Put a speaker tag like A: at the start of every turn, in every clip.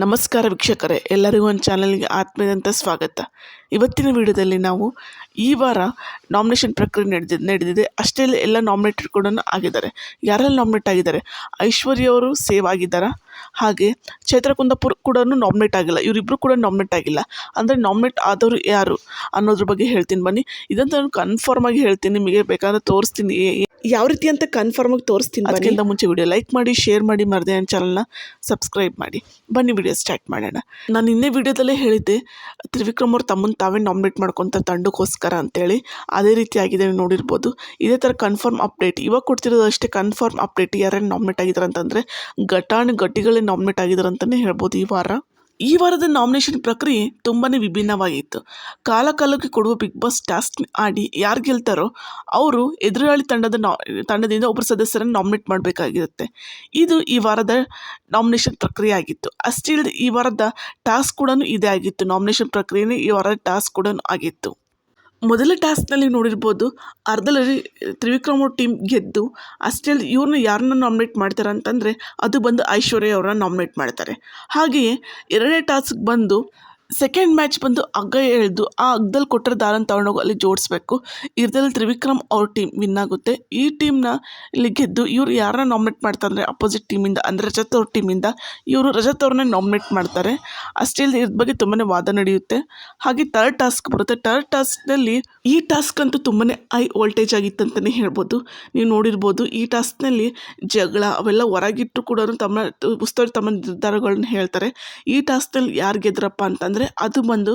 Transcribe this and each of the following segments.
A: ನಮಸ್ಕಾರ ವೀಕ್ಷಕರೇ, ಎಲ್ಲರಿಗೂ ಒಂದು ಚಾನಲ್ಗೆ ಆತ್ಮೀಯದಂಥ ಸ್ವಾಗತ. ಇವತ್ತಿನ ವಿಡಿಯೋದಲ್ಲಿ ನಾವು ಈ ವಾರ ನಾಮಿನೇಷನ್ ಪ್ರಕ್ರಿಯೆ ನಡೆದಿ, ನಡೆದಿದೆ. ಅಷ್ಟೇ ಎಲ್ಲ ನಾಮಿನೇಟೆಡ್ ಕೂಡ ಆಗಿದ್ದಾರೆ. ಯಾರೆಲ್ಲ ನಾಮಿನೇಟ್ ಆಗಿದ್ದಾರೆ? ಐಶ್ವರ್ಯ ಅವರು ಸೇವ್ ಆಗಿದ್ದಾರೆ? ಹಾಗೆ ಚೈತ್ರ ಕುಂದಾಪುರ್ ಕೂಡ ನಾಮಿನೇಟ್ ಆಗಿಲ್ಲ. ಇವರಿಬ್ಬರು ಕೂಡ ನಾಮಿನೇಟ್ ಆಗಿಲ್ಲ. ಅಂದರೆ ನಾಮಿನೇಟ್ ಆದವರು ಯಾರು ಅನ್ನೋದ್ರ ಬಗ್ಗೆ ಹೇಳ್ತೀನಿ ಬನ್ನಿ. ಇದಂತ ನಾನು ಕನ್ಫರ್ಮ್ ಆಗಿ ಹೇಳ್ತೀನಿ. ನಿಮಗೆ ಬೇಕಾದ್ರೆ ತೋರಿಸ್ತೀನಿ. ಯಾವ ರೀತಿ ಅಂತ ಕನ್ಫರ್ಮ್ ಆಗಿ ತೋರಿಸ್ತೀನಿ ಅದಕ್ಕಿಂತ ಮುಂಚೆ ವಿಡಿಯೋ ಲೈಕ್ ಮಾಡಿ ಶೇರ್ ಮಾಡಿ, ಮರದೆ ನನ್ನ ಚಾನಲ್ನ ಸಬ್ಸ್ಕ್ರೈಬ್ ಮಾಡಿ. ಬನ್ನಿ ವಿಡಿಯೋ ಸ್ಟಾರ್ಟ್ ಮಾಡೋಣ. ನಾನು ಇನ್ನೇ ವಿಡಿಯೋದಲ್ಲೇ ಹೇಳಿದ್ದೆ, ತ್ರಿವಿಕ್ರಮ್ ಅವ್ರು ತಮ್ಮನ್ನು ತಾವೇ ನಾಮಿನೇಟ್ ಮಾಡ್ಕೊತ ತಂಡಕ್ಕೋಸ್ಕರ ಅಂತೇಳಿ. ಅದೇ ರೀತಿ ಆಗಿದೆ ನೋಡಿರ್ಬೋದು. ಇದೇ ಥರ ಕನ್ಫರ್ಮ್ ಅಪ್ಡೇಟ್ ಇವಾಗ ಕೊಡ್ತಿರೋದು ಅಷ್ಟೇ ಕನ್ಫರ್ಮ್ ಅಪ್ಡೇಟ್ ಯಾರ್ಯಾರು ನಾಮಿನೇಟ್ ಆಗಿದ್ದಾರೆ ಅಂತಂದರೆ ಘಟಾನು ಗಟ್ಟಿಗಳೇ ನಾಮಿನೇಟ್ ಆಗಿದ್ದಾರೆ ಅಂತಲೇ ಹೇಳ್ಬೋದು ಈ ವಾರ. ಈ ವಾರದ ನಾಮಿನೇಷನ್ ಪ್ರಕ್ರಿಯೆ ತುಂಬಾ ವಿಭಿನ್ನವಾಗಿತ್ತು. ಕಾಲಕಾಲಕ್ಕೆ ಕೊಡುವ ಬಿಗ್ ಬಾಸ್ ಟಾಸ್ಕ್ ಆಡಿ ಯಾರು ಗೆಲ್ತಾರೋ ಅವರು ಎದುರಾಳಿ ತಂಡದ ನಾ ತಂಡದಿಂದ ಒಬ್ಬರು ಸದಸ್ಯರನ್ನು ನಾಮಿನೇಟ್ ಮಾಡಬೇಕಾಗಿರುತ್ತೆ. ಇದು ಈ ವಾರದ ನಾಮಿನೇಷನ್ ಪ್ರಕ್ರಿಯೆ ಆಗಿತ್ತು. ಅಷ್ಟೇ ಇಲ್ಲದೆ ಈ ವಾರದ ಟಾಸ್ಕ್ ಕೂಡ ಇದೇ ಆಗಿತ್ತು. ನಾಮಿನೇಷನ್ ಪ್ರಕ್ರಿಯೆನೇ ಈ ವಾರದ ಟಾಸ್ಕ್ ಕೂಡ ಆಗಿತ್ತು. ಮೊದಲ ಟಾಸ್ಕ್ನಲ್ಲಿ ನೋಡಿರ್ಬೋದು ಅರ್ಧದಲ್ಲಿ ತ್ರಿವಿಕ್ರಮ್ ಟೀಮ್ ಗೆದ್ದು ಅಷ್ಟೇ ಅಲ್ಲದೆ ಇವ್ರನ್ನ ಯಾರನ್ನ ನಾಮಿನೇಟ್ ಮಾಡ್ತಾರೆ ಅಂತಂದರೆ ಅದು ಬಂದು ಐಶ್ವರ್ಯ ಅವ್ರನ್ನ ನಾಮಿನೇಟ್ ಮಾಡ್ತಾರೆ. ಹಾಗೆಯೇ ಎರಡನೇ ಟಾಸ್ಕ್ ಬಂದು ಸೆಕೆಂಡ್ ಮ್ಯಾಚ್ ಬಂದು ಅಗ್ಗ ಎಳೆದು ಆ ಹಗ್ಗದಲ್ಲಿ ಕೊಟ್ಟರೆ ದಾರನ ತಗೊಂಡೋಗಿ, ಅಲ್ಲಿ ಜೋಡಿಸ್ಬೇಕು. ಇದ್ರಲ್ಲಿ ತ್ರಿವಿಕ್ರಮ್ ಅವ್ರ ಟೀಮ್ ವಿನ್ ಆಗುತ್ತೆ. ಈ ಟೀಮ್ನ ಇಲ್ಲಿ ಗೆದ್ದು ಇವ್ರು ಯಾರನ್ನ ನಾಮಿನೇಟ್ ಮಾಡ್ತಾರೆ ಅಪೋಸಿಟ್ ಟೀಮಿಂದ ಅಂದರೆ ರಜತ್ ಅವ್ರ ಟೀಮಿಂದ ಇವರು ರಜತ್ ಅವ್ರನ್ನ ನಾಮಿನೇಟ್ ಮಾಡ್ತಾರೆ. ಅಷ್ಟೇ ಇಲ್ಲದೆ ಇದ್ರ ಬಗ್ಗೆ ತುಂಬಾ ವಾದ ನಡೆಯುತ್ತೆ. ಹಾಗೆ ಥರ್ಡ್ ಟಾಸ್ಕ್ ಬರುತ್ತೆ. ಥರ್ಡ್ ಟಾಸ್ಕ್ನಲ್ಲಿ ಈ ಟಾಸ್ಕ್ ಅಂತೂ ತುಂಬಾ ಹೈ ವೋಲ್ಟೇಜ್ ಆಗಿತ್ತು ಅಂತಲೇ ಹೇಳ್ಬೋದು. ನೀವು ನೋಡಿರ್ಬೋದು, ಈ ಟಾಸ್ಕ್ನಲ್ಲಿ ಜಗಳ ಅವೆಲ್ಲ ಹೊರಗಿಟ್ಟು ಕೂಡ ತಮ್ಮ, ಉಸ್ತುವಾರಿ ತಮ್ಮ ನಿರ್ಧಾರಗಳನ್ನ ಹೇಳ್ತಾರೆ. ಈ ಟಾಸ್ಕ್ನಲ್ಲಿ ಯಾರು ಗೆದ್ರಪ್ಪ ಅಂತಂದರೆ ಅದು ಬಂದು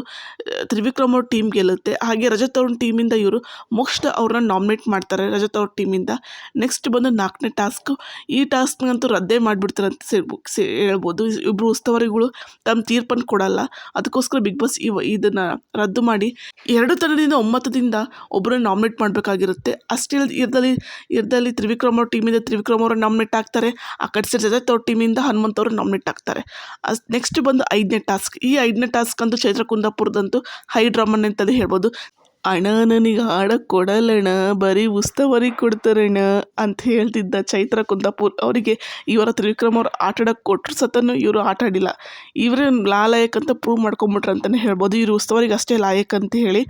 A: ತ್ರಿವಿಕ್ರಮ್ ಅವ್ರ ಟೀಮ್ ಗೆಲ್ಲುತ್ತೆ. ಹಾಗೆ ರಜತ್ ಅವ್ರ ಟೀಮಿಂದ ಇವರು ಮೋಕ್ಷ ಅವ್ರನ್ನ ನಾಮಿನೇಟ್ ಮಾಡ್ತಾರೆ ರಜತ್ ಅವ್ರ ಟೀಮಿಂದ ನೆಕ್ಸ್ಟ್ ಬಂದು ನಾಲ್ಕನೇ ಟಾಸ್ಕ್ ಈ ಟಾಸ್ಕ್ನಂತೂ ರದ್ದೇ ಮಾಡಿಬಿಡ್ತಾರೆ ಅಂತ ಸೇ, ಹೇಳ್ಬೋದು. ಇಬ್ಬರು ಉಸ್ತುವಾರಿಗಳು ತಮ್ಮ ತೀರ್ಪನ್ನು ಕೊಡಲ್ಲ. ಅದಕ್ಕೋಸ್ಕರ ಬಿಗ್ ಬಾಸ್ ಇವ, ಇದನ್ನು ರದ್ದು ಮಾಡಿ ಎರಡು ತಂಡದಿಂದ ಒಮ್ಮತದಿಂದ ಒಬ್ಬರನ್ನ ನಾಮಿನೇಟ್ ಮಾಡಬೇಕಾಗಿರುತ್ತೆ. ಅಷ್ಟೇ ಇರದಲ್ಲಿ ಇರದಲ್ಲಿ ತ್ರಿವಿಕ್ರಮ್ ಅವ್ರ ಟೀಮಿಂದ ತ್ರಿವಿಕ್ರಮ್ ಅವ್ರನ್ನ ನಾಮಿನೇಟ್ ಆಗ್ತಾರೆ. ಆ ಕಡೆ ಸೈಡ್ ರಜತ್ ಅವ್ರ ಟೀಮಿಂದ ಹನುಮಂತ್ ಅವರು ನಾಮಿನೇಟ್ ಆಗ್ತಾರೆ. ನೆಕ್ಸ್ಟ್ ಬಂದು ಐದನೇ ಟಾಸ್ಕ್ ಈ ಐದನೇ ಟಾಸ್ಕ್ ಅಂತೂ ಚೈತ್ರ ಕುಂದಾಪುರದಂತೂ ಹೈ ಡ್ರಾಮನ್ ಅಂತಲೇ ಹೇಳ್ಬೋದು. ಅಣ್ಣ ನನಗೆ ಆಡಕ್ಕೆ ಕೊಡಲ್ಲಣ್ಣ, ಬರೀ ಉಸ್ತುವಾರಿ ಕೊಡ್ತಾರಣ್ಣ ಅಂತ ಹೇಳ್ತಿದ್ದ ಚೈತ್ರ ಕುಂದಾಪುರ್. ಅವರಿಗೆ ಇವರ ತ್ರಿವಿಕ್ರಮ್ ಅವ್ರು ಆಟಾಡಕ್ಕೆ ಕೊಟ್ಟರು ಸತನು ಇವರು ಆಟ ಆಡಿಲ್ಲ. ಇವರೇ ಲಾಲಾಯಕಂತ ಅಂತ ಪ್ರೂವ್ ಮಾಡ್ಕೊಂಬಿಟ್ರು ಅಂತಲೇ ಹೇಳ್ಬೋದು. ಇವರು ಉಸ್ತವರಿಗೆ ಅಷ್ಟೇ ಲಾಯಕ್ ಅಂತ ಹೇಳಿ.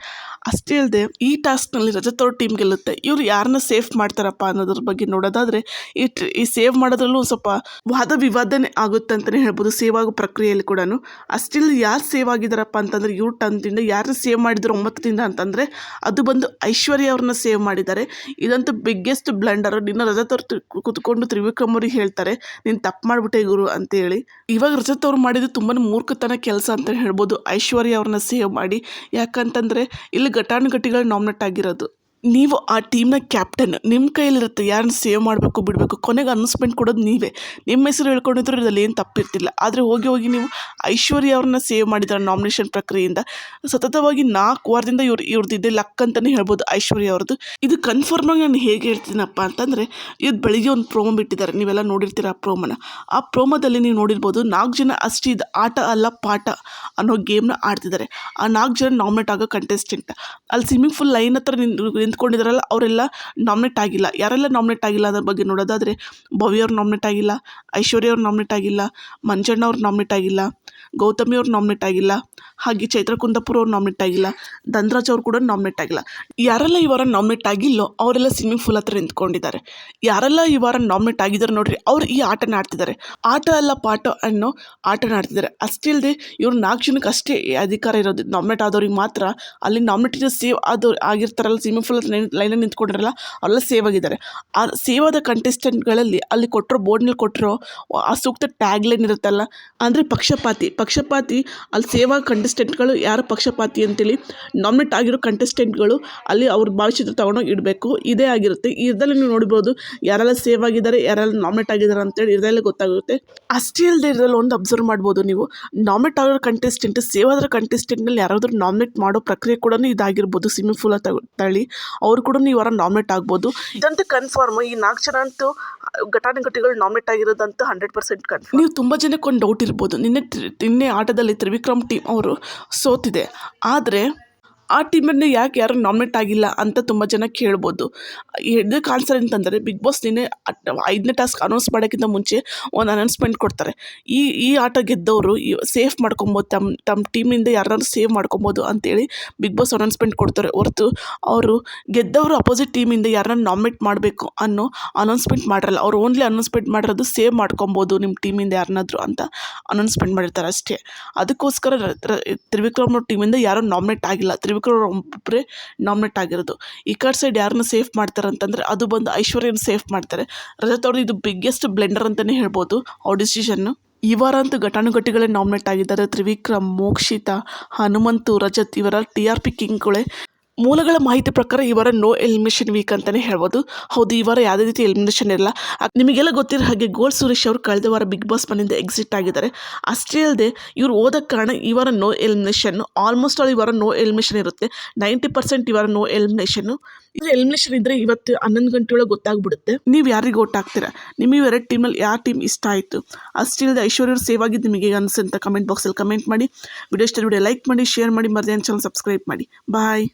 A: ಅಷ್ಟೇ ಅಲ್ಲದೆ ಈ ಟಾಸ್ಕ್ನಲ್ಲಿ ರಜತ್ ಅವ್ರ ಟೀಮ್ ಗೆಲ್ಲುತ್ತೆ. ಇವರು ಯಾರನ್ನ ಸೇಫ್ ಮಾಡ್ತಾರಪ್ಪ ಅನ್ನೋದ್ರ ಬಗ್ಗೆ ನೋಡೋದಾದರೆ ಈ ಟ್ರಿ ಈ ಸೇವ್ ಮಾಡೋದ್ರಲ್ಲೂ ಸ್ವಲ್ಪ ವಾದ ವಿವಾದನೆ ಆಗುತ್ತೆ ಅಂತಲೇ ಹೇಳ್ಬೋದು. ಸೇವ್ ಆಗೋ ಪ್ರಕ್ರಿಯೆಯಲ್ಲಿ ಕೂಡ ಅಷ್ಟಿಲ್ ಯಾರು ಸೇವ್ ಆಗಿದ್ದಾರಪ್ಪ ಅಂತಂದರೆ ಇವ್ರ ಟಂತಿಂದ ಯಾರು ಸೇವ್ ಮಾಡಿದ್ರು ಒಂಬತ್ತರಿಂದ ಅಂತಂದರೆ ಅದು ಬಂದು ಐಶ್ವರ್ಯ ಅವ್ರನ್ನ ಸೇವ್ ಮಾಡಿದ್ದಾರೆ. ಇದಂತೂ ಬಿಗ್ಗೆಸ್ಟ್ ಬ್ಲಂಡರ್ ನಿನ್ನ ರಜತ್ ಅವ್ರು ಕುತ್ಕೊಂಡು ತ್ರಿವಿಕ್ರಮ್ ಹೇಳ್ತಾರೆ, ನೀನು ತಪ್ಪು ಮಾಡಿಬಿಟ್ಟೆ ಗುರು ಅಂತೇಳಿ ಇವಾಗ ರಜತ್ ಅವ್ರು ಮಾಡಿದ್ದು ತುಂಬಾ ಮೂರ್ಖತನ ಕೆಲಸ ಅಂತ ಹೇಳ್ಬೋದು. ಐಶ್ವರ್ಯ ಅವ್ರನ್ನ ಸೇವ್ ಮಾಡಿ. ಯಾಕಂತಂದರೆ ಇಲ್ಲಿ ಘಟಾನುಘಟಿಗಳು ನಾಮಿನೇಟ್ ಆಗಿರೋದು. ನೀವು ಆ ಟೀಮ್ನ ಕ್ಯಾಪ್ಟನ್ ನಿಮ್ಮ ಕೈಯಲ್ಲಿರುತ್ತೆ ಯಾರನ್ನ ಸೇವ್ ಮಾಡಬೇಕು, ಬಿಡಬೇಕು, ಕೊನೆಗೆ ಅನೌನ್ಸ್ಮೆಂಟ್ ಕೊಡೋದು ನೀವೇ. ನಿಮ್ಮ ಹೆಸರು ಹೇಳ್ಕೊಂಡಿದ್ರು ಇದರಲ್ಲಿ ಏನು ತಪ್ಪಿರ್ತಿಲ್ಲ. ಆದರೆ ಹೋಗಿ ಹೋಗಿ ನೀವು ಐಶ್ವರ್ಯ ಅವ್ರನ್ನ ಸೇವ್ ಮಾಡಿದ್ರೆ ನಾಮಿನೇಷನ್ ಪ್ರಕ್ರಿಯೆಯಿಂದ. ಸತತವಾಗಿ ನಾಲ್ಕು ವಾರದಿಂದ ಇವ್ರು ಇವ್ರದ್ದಿದೆ ಲಕ್ ಅಂತಲೇ ಹೇಳ್ಬೋದು ಐಶ್ವರ್ಯ ಅವ್ರದ್ದು. ಇದು ಕನ್ಫರ್ಮ್ ಆಗಿ ನಾನು ಹೇಗೆ ಹೇಳ್ತೀನಪ್ಪ ಅಂತಂದರೆ, ಇದು ಬೆಳಿಗ್ಗೆ ಒಂದು ಪ್ರೋಮೋ ಬಿಟ್ಟಿದ್ದಾರೆ. ನೀವೆಲ್ಲ ನೋಡಿರ್ತೀರ ಆ ಪ್ರೋಮೋನ ಆ ಪ್ರೋಮೋದಲ್ಲಿ ನೀವು ನೋಡಿರ್ಬೋದು ನಾಲ್ಕು ಜನ ಅಷ್ಟೇ ಇದು ಆಟ ಅಲ್ಲ ಪಾಠ ಅನ್ನೋ ಗೇಮ್ನ ಆಡ್ತಿದ್ದಾರೆ. ಆ ನಾಲ್ಕು ಜನ ನಾಮಿನೇಟ್ ಆಗೋ ಕಂಟೆಸ್ಟೆಂಟ್ ಅಲ್ಲಿ ಸ್ವಿಮ್ಮಿಂಗ್ ಫುಲ್ ಲೈನ್ ಹತ್ರ ನಿಂತ್ ನಿಂತ್ಕೊಂಡಿದ್ದಾರಲ್ಲ, ಅವರೆಲ್ಲ ನಾಮಿನೇಟ್ ಆಗಿಲ್ಲ. ಯಾರೆಲ್ಲ ನಾಮಿನೇಟ್ ಆಗಿಲ್ಲ ಅದ್ರ ಬಗ್ಗೆ ನೋಡೋದಾದರೆ ಭವ್ಯ ಅವ್ರು ನಾಮಿನೇಟ್ ಆಗಿಲ್ಲ, ಐಶ್ವರ್ಯ ಅವ್ರು ನಾಮಿನೇಟ್ ಆಗಿಲ್ಲ, ಮಂಜಣ್ಣ ಅವ್ರು ನಾಮಿನೇಟ್ ಆಗಿಲ್ಲ. ಗೌತಮಿ ಅವ್ರು ನಾಮಿನೇಟ್ ಆಗಿಲ್ಲ, ಹಾಗೆ ಚೈತ್ರ ಕುಂದಾಪುರ ಅವ್ರು ನಾಮಿನೇಟ್ ಆಗಿಲ್ಲ, ಧನ್ರಾಜ್ ಅವ್ರು ಕೂಡ ನಾಮಿನೇಟ್ ಆಗಿಲ್ಲ. ಯಾರೆಲ್ಲ ಈ ವಾರ ನಾಮಿನೇಟ್ ಆಗಿಲ್ಲೋ ಅವರೆಲ್ಲ ಸ್ವಿಮ್ಮಿಂಗ್ ಫೂಲ್ ಹತ್ರ ನಿಂತ್ಕೊಂಡಿದ್ದಾರೆ. ಯಾರೆಲ್ಲ ಈ ವಾರ ನಾಮಿನೇಟ್ ಆಗಿದ್ದಾರೆ ನೋಡ್ರಿ, ಅವ್ರು ಈ ಆಟನ ಆಡ್ತಿದ್ದಾರೆ. ಆಟ ಅಲ್ಲ ಪಾಠ ಅನ್ನೋ ಆಟನ ಆಡ್ತಿದ್ದಾರೆ. ಅಷ್ಟೇ ಇಲ್ಲದೆ ಇವ್ರು ನಾಲ್ಕು ಜನಕ್ಕೆ ಅಷ್ಟೇ ಅಧಿಕಾರ ಇರೋದು. ನಾಮಿನೇಟ್ ಆದವ್ರಿಗೆ ಮಾತ್ರ ಅಲ್ಲಿ ನಾಮಿನೇಟ್ ಸೇವ್ ಆದವ್ರು ಆಗಿರ್ತಾರಲ್ಲ ಸ್ವಿಮ್ಮಿಂಗ್ ಫೂಲ್ ಲೈನಲ್ಲಿ ನಿಂತ್ಕೊಂಡಿರಲ್ಲ, ಅವರೆಲ್ಲ ಸೇವ್ ಆಗಿದ್ದಾರೆ. ಆ ಸೇವ್ ಆದ ಕಂಟೆಸ್ಟೆಂಟ್ಗಳಲ್ಲಿ ಅಲ್ಲಿ ಕೊಟ್ಟಿರೋ ಬೋರ್ಡ್ನಲ್ಲಿ ಕೊಟ್ಟಿರೋ ಆ ಸೂಕ್ತ ಟ್ಯಾಗ್ಲೈನ್ ಇರುತ್ತಲ್ಲ, ಅಂದರೆ ಪಕ್ಷಪಾತಿ. ಪಕ್ಷಪಾತಿ, ಅಲ್ಲಿ ಸೇವಾ ಕಂಟೆಸ್ಟೆಂಟ್ಗಳು ಯಾರು ಪಕ್ಷಪಾತಿ ಅಂತೇಳಿ ನಾಮಿನೇಟ್ ಆಗಿರೋ ಕಂಟೆಸ್ಟೆಂಟ್ಗಳು ಅಲ್ಲಿ ಅವ್ರ ಭಾವಚಿತ್ರ ತೊಗೊಂಡೋಗಿ ಇಡಬೇಕು. ಇದೇ ಆಗಿರುತ್ತೆ. ಇದರಲ್ಲಿ ನೀವು ನೋಡ್ಬೋದು ಯಾರೆಲ್ಲ ಸೇವ್ ಆಗಿದ್ದಾರೆ ಯಾರೆಲ್ಲ ನಾಮಿನೇಟ್ ಆಗಿದ್ದಾರೆ ಅಂತೇಳಿ ಇದರಲ್ಲೇ ಗೊತ್ತಾಗುತ್ತೆ. ಅಷ್ಟೇ ಅಲ್ಲದೆ ಇದರಲ್ಲಿ ಒಂದು ಅಬ್ಸರ್ವ್ ಮಾಡ್ಬೋದು ನೀವು. ನಾಮಿನೇಟ್ ಆಗಿರೋ ಕಂಟೆಸ್ಟೆಂಟ್ ಸೇವ್ ಕಂಟೆಸ್ಟೆಂಟ್ನಲ್ಲಿ ಯಾರಾದರೂ ನಾಮಿನೇಟ್ ಮಾಡೋ ಪ್ರಕ್ರಿಯೆ ಕೂಡ ಇದಾಗಿರ್ಬೋದು. ಸ್ವಿಮ್ಮಿಂಗ್ ಫೂಲ್ ತಳಿ. ಅವ್ರು ಕೂಡ ಈ ವಾರ ನಾಮಿನೇಟ್ ಆಗ್ಬೋದು. ಇದಂತೂ ಕನ್ಫರ್ಮ್ ಈ ನಾಲ್ಕು ಜನ ಅಂತೂ ಘಟಾನುಘಟಿಗಳು ನಾಮಿನೇಟ್ ಆಗಿರೋದಂತೂ ಹಂಡ್ರೆಡ್ ಪರ್ಸೆಂಟ್ ಕನ್ಫರ್ಮ್ ನೀವು ತುಂಬ ಜನಕ್ಕೆ ಒಂದು ಡೌಟ್ ಇರ್ಬೋದು. ನಿನ್ನೆ ನಿನ್ನೆ ಆಟದಲ್ಲಿ ತ್ರಿವಿಕ್ರಮ್ ಟೀಮ್ ಅವರು ಸೋತಿದೆ. ಆದರೆ ಆ ಟೀಮನ್ನೇ ಯಾಕೆ ಯಾರು ನಾಮಿನೇಟ್ ಆಗಿಲ್ಲ ಅಂತ ತುಂಬ ಜನ ಕೇಳ್ಬೋದು. ಇದಕ್ಕೆ ಆನ್ಸರ್ ಅಂತಂದರೆ ಬಿಗ್ ಬಾಸ್ ನಿನ್ನೆ ಐದನೇ ಟಾಸ್ಕ್ ಅನೌನ್ಸ್ ಮಾಡೋಕ್ಕಿಂತ ಮುಂಚೆ ಒಂದು ಅನೌನ್ಸ್ಮೆಂಟ್ ಕೊಡ್ತಾರೆ. ಈ ಈ ಆಟ ಗೆದ್ದವರು ಸೇಫ್ ಮಾಡ್ಕೊಬೋದು ತಮ್ಮ ತಮ್ಮ ಟೀಮಿಂದ ಯಾರನ್ನೂ ಸೇವ್ ಮಾಡ್ಕೊಬೋದು ಅಂತೇಳಿ ಬಿಗ್ ಬಾಸ್ ಅನೌನ್ಸ್ಮೆಂಟ್ ಕೊಡ್ತಾರೆ. ಹೊರತು ಅವರು ಗೆದ್ದವರು ಅಪೋಸಿಟ್ ಟೀಮಿಂದ ಯಾರನ್ನ ನಾಮಿನೇಟ್ ಮಾಡಬೇಕು ಅನ್ನೋ ಅನೌನ್ಸ್ಮೆಂಟ್ ಮಾಡಿರಲ್ಲ ಅವ್ರು ಓನ್ಲಿ ಅನೌನ್ಸ್ಮೆಂಟ್ ಮಾಡಿರೋದು ಸೇವ್ ಮಾಡ್ಕೊಬೋದು ನಿಮ್ಮ ಟೀಮಿಂದ ಯಾರನ್ನಾದರೂ ಅಂತ ಅನೌನ್ಸ್ಮೆಂಟ್ ಮಾಡಿರ್ತಾರೆ ಅಷ್ಟೇ. ಅದಕ್ಕೋಸ್ಕರ ತ್ರಿವಿಕ್ರಮ್ ಟೀಮಿಂದ ಯಾರೂ ನಾಮಿನೇಟ್ ಆಗಿಲ್ಲ. ಒಬ್ಬರೇ ನಾಮಿನೇಟ್ ಆಗಿರೋದು. ಈ ಕಡೆ ಸೈಡ್ ಯಾರನ್ನ ಸೇಫ್ ಮಾಡ್ತಾರೆ ಅಂತಂದರೆ ಅದು ಬಂದು ಐಶ್ವರ್ಯನ ಸೇಫ್ ಮಾಡ್ತಾರೆ. ರಜತ್ ಅವ್ರದ್ದು ಇದು ಬಿಗ್ಗೆಸ್ಟ್ ಬ್ಲೆಂಡರ್ ಅಂತಲೇ ಹೇಳ್ಬೋದು ಅವ್ರ ಡಿಸಿಷನ್ನು ಈ ವಾರ ಅಂತೂ ಘಟಾನುಘಟಿಗಳೇ ನಾಮಿನೇಟ್ ಆಗಿದ್ದಾರೆ. ತ್ರಿವಿಕ್ರಮ್, ಮೋಕ್ಷಿತಾ, ಹನುಮಂತು, ರಜತ್ ಇವರ ಟಿ ಆರ್ ಪಿ ಕಿಂಗ್ಗಳೇ ಮೂಲಗಳ ಮಾಹಿತಿ ಪ್ರಕಾರ ಈ ವಾರ ನೋ ಎಲಿಮಿನೇಷನ್ ವೀಕ್ ಅಂತಲೇ ಹೇಳ್ಬೋದು. ಹೌದು, ಈ ವಾರ ಯಾವುದೇ ರೀತಿ ಎಲಿಮಿನೇಷನ್ ಇರಲ್ಲ. ನಿಮಗೆಲ್ಲ ಗೊತ್ತಿರೋ ಹಾಗೆ ಗೋಲ್ ಸುರೇಶ್ ಅವರು ಕಳೆದ ವಾರ ಬಿಗ್ ಬಾಸ್ ಮನೆಯಿಂದ ಎಕ್ಸಿಟ್ ಆಗಿದ್ದಾರೆ. ಅಷ್ಟೇ ಅಲ್ಲದೆ ಇವರು ಓದೋ ಕಾರಣ ಈ ವಾರ ನೋ ಎಲಿಮಿನೇಷನ್ ಆಲ್ಮೋಸ್ಟ್ ಆಲ್ ಈ ವಾರ ನೋ ಎಲಿಮಿನೇಷನ್ ಇರುತ್ತೆ. ನೈಂಟಿ ಪರ್ಸೆಂಟ್ ಈ ವಾರ ನೋ ಎಲಿಮಿನೇಷನ್ ಇದು ಎಲಿಮಿನೇಷನ್ ಇದ್ದರೆ ಇವತ್ತು ಹನ್ನೊಂದು ಗಂಟೆ ಒಳಗೆ ಗೊತ್ತಾಗ್ಬಿಡುತ್ತೆ. ನೀವು ಯಾರಿಗೆ ಓಟ್ ಹಾಕ್ತೀರಾ? ನಿಮಗೆ ಎರಡು ಟೀಮಲ್ಲಿ ಯಾವ ಟೀಮ್ ಇಷ್ಟ ಆಯಿತು? ಅಷ್ಟೇ ಇಲ್ಲದೆ ಐಶ್ವರ್ಯ ಸೇವ್ ಆಗಿದ್ದು ನಿಮಗೆ ಅನಿಸುತ್ತೆ ಅಂತ ಕಮೆಂಟ್ ಬಾಕ್ಸಲ್ಲಿ ಕಮೆಂಟ್ ಮಾಡಿ. ವಿಡಿಯೋ ಇಷ್ಟ ವಿಡಿಯೋ ಲೈಕ್ ಮಾಡಿ ಶೇರ್ ಮಾಡಿ ಮರ್ದೇನ್ ಚಾನಲ್ ಸಬ್ಸ್ಕ್ರೈಬ್ ಮಾಡಿ. ಬಾಯ್